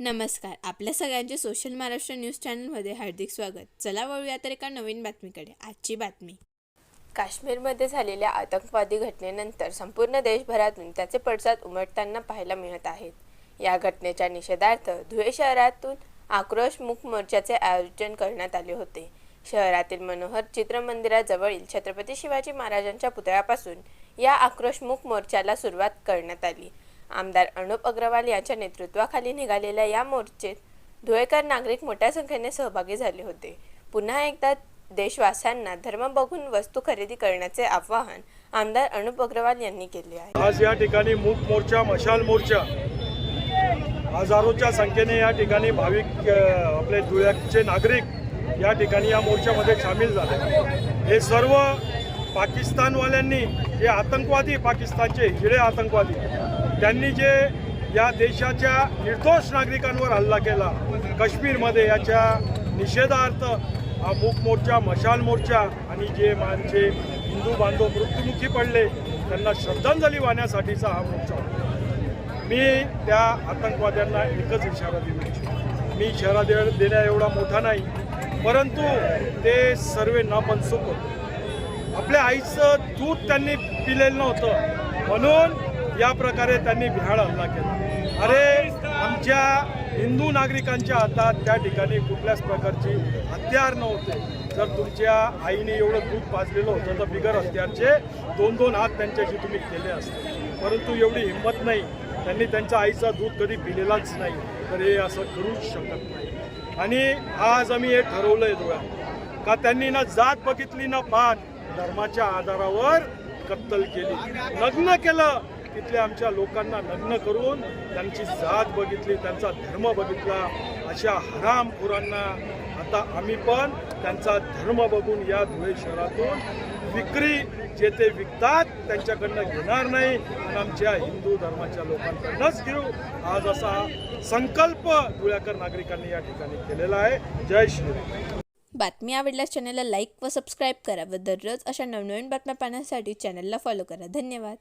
नमस्कार. आपल्या सगळ्यांचे सोशल महाराष्ट्र न्यूज चॅनलमध्ये हार्दिक स्वागत. चला वळूया तर एका नवीन बातमीकडे. आजची बातमी. काश्मीरमध्ये झालेल्या आतंकवादी घटनेनंतर संपूर्ण देशभरातून त्याचे पडसाद उमटताना पाहायला मिळत आहेत. या घटनेच्या निषेधार्थ धुळे शहरातून आक्रोश मुख मोर्चाचे आयोजन करण्यात आले होते. शहरातील मनोहर चित्रमंदिराजवळील छत्रपती शिवाजी महाराजांच्या पुतळ्यापासून या आक्रोश मोर्चाला सुरुवात करण्यात आली. आमदार अनुप अग्रवाल यांच्या नेतृत्वाखाली निघालेल्या या मोर्चेत धुळेकर नागरिक मोठ्या संख्येने सहभागी झाले होते. पुन्हा एकदा देशवासियांना धर्म बघून वस्तू खरेदी करण्याचे आवाहन आमदार अनुप अग्रवाल यांनी केले आहे. आज या ठिकाणी मूक मोर्चा मशाल मोर्चा हजारोच्या संख्येने या ठिकाणी भाविक आपले धुळ्याचे नागरिक या ठिकाणी या मोर्चामध्ये सामील झाले. हे सर्व पाकिस्तानवाल्यांनी जे आतंकवादी पाकिस्तानचे हिळे आतंकवादी त्यांनी जे या देशाच्या निर्दोष नागरिकांवर हल्ला केला काश्मीरमध्ये याच्या निषेधार्थ हा मूक मोर्चा मशाल मोर्चा आणि जे मानचे हिंदू बांधव मृत्युमुखी पडले त्यांना श्रद्धांजली वाहण्यासाठीचा हा मोर्चा होता. मी त्या आतंकवाद्यांना एकच इशारा देऊ इच्छितो. मी इशारा दे देण्या एवढा मोठा नाही परंतु ते सर्व न बनसुक होते आपल्या आईचं दूध त्यांनी पिलेलं नव्हतं. म्हणून या प्रकारे त्यांनी भ्याड हल्ला केला. अरे आमच्या हिंदू नागरिकांच्या हातात त्या ठिकाणी कुठल्याच प्रकारची हत्यार नव्हते. जर तुमच्या आईने एवढं दूध पाजलेलं होतं तर बिगर हत्यारचे दोन दोन हात त्यांच्याशी तुम्ही केले असते. परंतु एवढी हिंमत नाही. त्यांनी त्यांच्या आईचा दूध कधी पिलेलाच नाही. तर हे असं करूच शकत नाही. आणि आज आम्ही हे ठरवलंय डोळ्यात का त्यांनी ना जात बघितली ना पात धर्माच्या आधारावर कत्तल केली. लग्न केलं. तिथल्या आमच्या लोकांना नग्न करून त्यांची जात बघितली त्यांचा धर्म बघितला. अशा हरामखोरांना आता आम्ही पण त्यांचा धर्म बघून या धुळे शहरातून विक्री जे ते विकतात त्यांच्याकडनं घेणार नाही. आणि आमच्या हिंदू धर्माच्या लोकांकडनंच घेऊ. आज असा संकल्प धुळ्याकर नागरिकांनी या ठिकाणी केलेला आहे. जय श्रीराम. बातमी आवडल्यास चॅनलला लाईक व सबस्क्राईब करा व दररोज अशा नवनवीन बातम्या पाहण्यासाठी चॅनलला फॉलो करा. धन्यवाद.